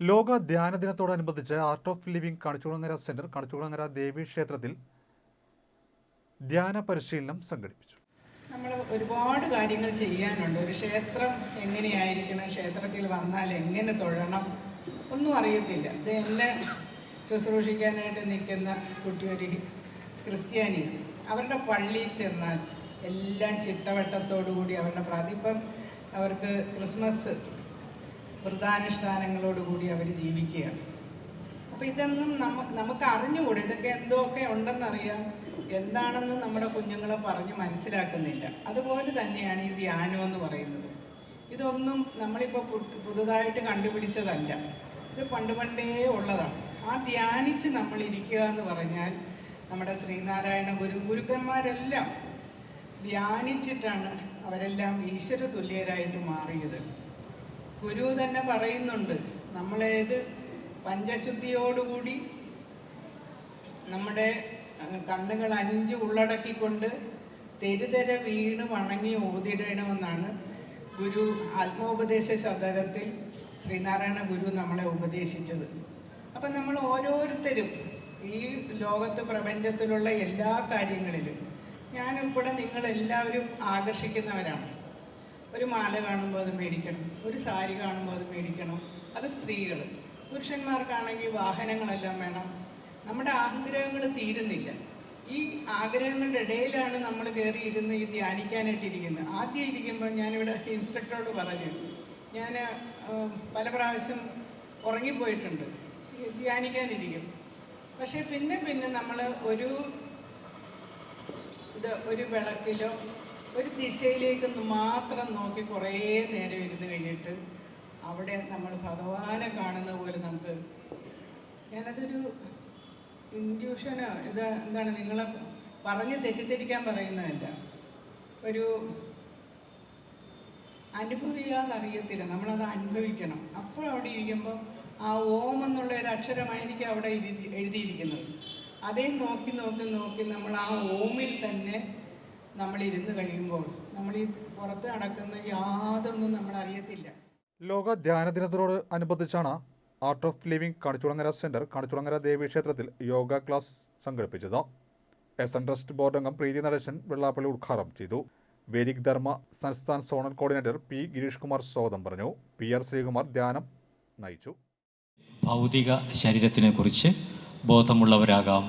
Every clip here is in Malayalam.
ലോക ധ്യാന ദിനത്തോടനുബന്ധിച്ച് art of living Kanichukulangara centre Kanichukulangara Devi ക്ഷേത്രത്തിൽ ധ്യാന പരിശീലനം സംഘടിപ്പിച്ചു. നമ്മൾ ഒരുപാട് കാര്യങ്ങൾ ചെയ്യാനുണ്ട്. ഒരു ക്ഷേത്രം എങ്ങനെയായിരിക്കണം? ക്ഷേത്രത്തിൽ വന്നാൽ എങ്ങനെ തൊഴണം? ഒന്നും അറിയത്തില്ല. ഇത് എന്നെ ശുശ്രൂഷിക്കാനായിട്ട് നിൽക്കുന്ന കുട്ടി ഒരു ക്രിസ്ത്യാനി അവരുടെ പള്ളിയിൽ ചെന്നാൽ എല്ലാം ചിട്ടവട്ടത്തോടു കൂടി അവരുടെ പ്രാതിപ്പം അവർക്ക് ക്രിസ്മസ് വ്രതാനുഷ്ഠാനങ്ങളോടുകൂടി അവർ ജീവിക്കുകയാണ്. അപ്പോൾ ഇതൊന്നും നമ്മ നമുക്ക് അറിഞ്ഞുകൂടെ ഇതൊക്കെ എന്തൊക്കെ ഉണ്ടെന്നറിയാം. എന്താണെന്ന് നമ്മുടെ കുഞ്ഞുങ്ങളെ പറഞ്ഞ് മനസ്സിലാക്കുന്നില്ല. അതുപോലെ തന്നെയാണ് ഈ ധ്യാനം എന്ന് പറയുന്നത്. ഇതൊന്നും നമ്മളിപ്പോൾ പുതുതായിട്ട് കണ്ടുപിടിച്ചതല്ല. ഇത് പണ്ട് പണ്ടേ ഉള്ളതാണ്. ആ ധ്യാനിച്ച് നമ്മൾ ഇരിക്കുക എന്ന് പറഞ്ഞാൽ നമ്മുടെ ശ്രീനാരായണ ഗുരു ഗുരുക്കന്മാരെല്ലാം ധ്യാനിച്ചിട്ടാണ് അവരെല്ലാം ഈശ്വര തുല്യരായിട്ട് മാറിയത്. ഗുരു തന്നെ പറയുന്നുണ്ട് നമ്മളേത് പഞ്ചശുദ്ധിയോടുകൂടി നമ്മുടെ കണ്ണുകൾ അഞ്ച് ഉള്ളടക്കിക്കൊണ്ട് തെരുതെര വീണ് വണങ്ങി ഓതിടണമെന്നാണ് ഗുരു ആത്മോപദേശ ശതകത്തിൽ ശ്രീനാരായണ ഗുരു നമ്മളെ ഉപദേശിച്ചത്. അപ്പം നമ്മൾ ഓരോരുത്തരും ഈ ലോകത്ത് പ്രപഞ്ചത്തിലുള്ള എല്ലാ കാര്യങ്ങളിലും ഞാനുൾപ്പെടെ നിങ്ങളെല്ലാവരും ആകർഷിക്കുന്നവരാണ്. ഒരു മാല കാണുമ്പോൾ അത് മേടിക്കണം ഒരു സാരി കാണുമ്പോൾ അത് മേടിക്കണം. അത് സ്ത്രീകൾ പുരുഷന്മാർക്കാണെങ്കിൽ വാഹനങ്ങളെല്ലാം വേണം. നമ്മുടെ ആഗ്രഹങ്ങൾ തീരുന്നില്ല. ഈ ആഗ്രഹങ്ങളുടെ ഇടയിലാണ് നമ്മൾ കയറി ഇരുന്ന് ഈ ധ്യാനിക്കാനായിട്ടിരിക്കുന്നത്. ആദ്യം ഇരിക്കുമ്പോൾ ഞാനിവിടെ ഇൻസ്ട്രക്ടറോട് പറഞ്ഞു ഞാൻ പല പ്രാവശ്യം ഉറങ്ങിപ്പോയിട്ടുണ്ട്. ധ്യാനിക്കാനിരിക്കും. പക്ഷേ പിന്നെ പിന്നെ നമ്മൾ ഒരു ഇത് ഒരു വിളക്കിലോ ഒരു ദിശയിലേക്ക് മാത്രം നോക്കി കുറേ നേരം ഇരുന്ന് കഴിഞ്ഞിട്ട് അവിടെ നമ്മൾ ഭഗവാനെ കാണുന്ന പോലെ നമുക്ക് ഞാനതൊരു ഇൻഡ്യൂഷനോ ഇത് എന്താണ് നിങ്ങളെ പറഞ്ഞ് തെറ്റിദ്ധരിക്കാൻ പറയുന്നതല്ല. ഒരു അനുഭവിക്കാതെ അറിയത്തില്ല നമ്മളത് അനുഭവിക്കണം. അപ്പോൾ അവിടെ ഇരിക്കുമ്പോൾ ആ ഓം എന്നുള്ള ഒരു അക്ഷരമായിരിക്കും അവിടെ എഴുതി എഴുതിയിരിക്കുന്നത്. അതേ നോക്കി നോക്കി നോക്കി നമ്മൾ ആ ഓമിൽ തന്നെ നമ്മൾ ഇരുന്ന് കഴിയുമ്പോൾ നമ്മൾ ഈ പുറത്ത് നടക്കുന്ന യാതൊന്നും നമ്മൾ അറിയത്തില്ല ലോക ധ്യാന ദിനത്തോട് അനുബന്ധിച്ചാണ് art of living Kanichulangara centre Kanichulangara Devi ക്ഷേത്രത്തിൽ യോഗ ക്ലാസ് സംഘടിപ്പിച്ചത്. എസ് എൻ ട്രസ്റ്റ് ബോർഡ് അംഗം പ്രീതി നടേശൻ വെള്ളാപ്പള്ളി ഉദ്ഘാടനം ചെയ്തു. വേദിക് ധർമ്മ സംസ്ഥാന zonal coordinator P Girish Kumar സ്വാഗതം പറഞ്ഞു. പി ആർ ശ്രീകുമാർ ധ്യാനം നയിച്ചു. ഭൗതിക ശരീരത്തിനെ കുറിച്ച് ബോധമുള്ളവരാകാം.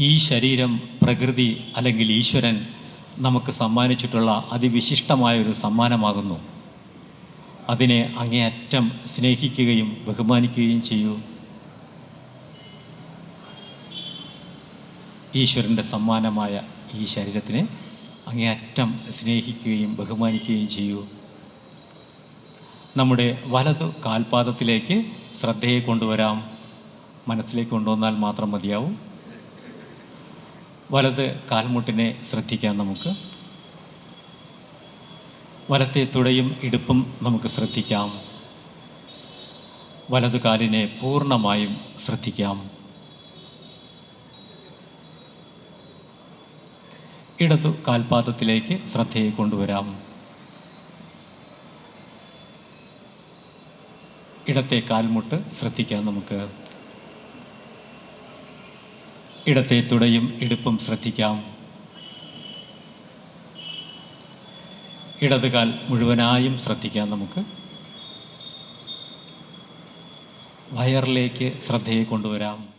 ഈ ശരീരം പ്രകൃതി അല്ലെങ്കിൽ ഈശ്വരൻ നമുക്ക് സമ്മാനിച്ചിട്ടുള്ള അതിവിശിഷ്ടമായ ഒരു സമ്മാനമാകുന്നു. അതിനെ അങ്ങേയറ്റം സ്നേഹിക്കുകയും ബഹുമാനിക്കുകയും ചെയ്യൂ. ഈശ്വരന്റെ സമ്മാനമായ ഈ ശരീരത്തിനെ അങ്ങേയറ്റം സ്നേഹിക്കുകയും ബഹുമാനിക്കുകയും ചെയ്യൂ. നമ്മുടെ വലതു കാൽപാദത്തിലേക്ക് ശ്രദ്ധയെ കൊണ്ടുവരാം. മനസ്സിലേക്ക് കൊണ്ടുവന്നാൽ മാത്രം മതിയാവും. വലത് കാൽമുട്ടിനെ ശ്രദ്ധിക്കാം നമുക്ക്. വലത്തെ തുടയും ഇടുപ്പും നമുക്ക് ശ്രദ്ധിക്കാം. വലത് കാലിനെ പൂർണമായും ശ്രദ്ധിക്കാം. ഇടതു കാൽപാദത്തിലേക്ക് ശ്രദ്ധയെ കൊണ്ടുവരാം. ഇടത്തെ കാൽമുട്ട് ശ്രദ്ധിക്കാം നമുക്ക്. ഇടത്തെ തുടയും ഇടുപ്പും ശ്രദ്ധിക്കാം. ഇടതുകാൽ മുഴുവനായും ശ്രദ്ധിക്കാം നമുക്ക്. വയറിലേക്ക് ശ്രദ്ധയെ കൊണ്ടുവരാം.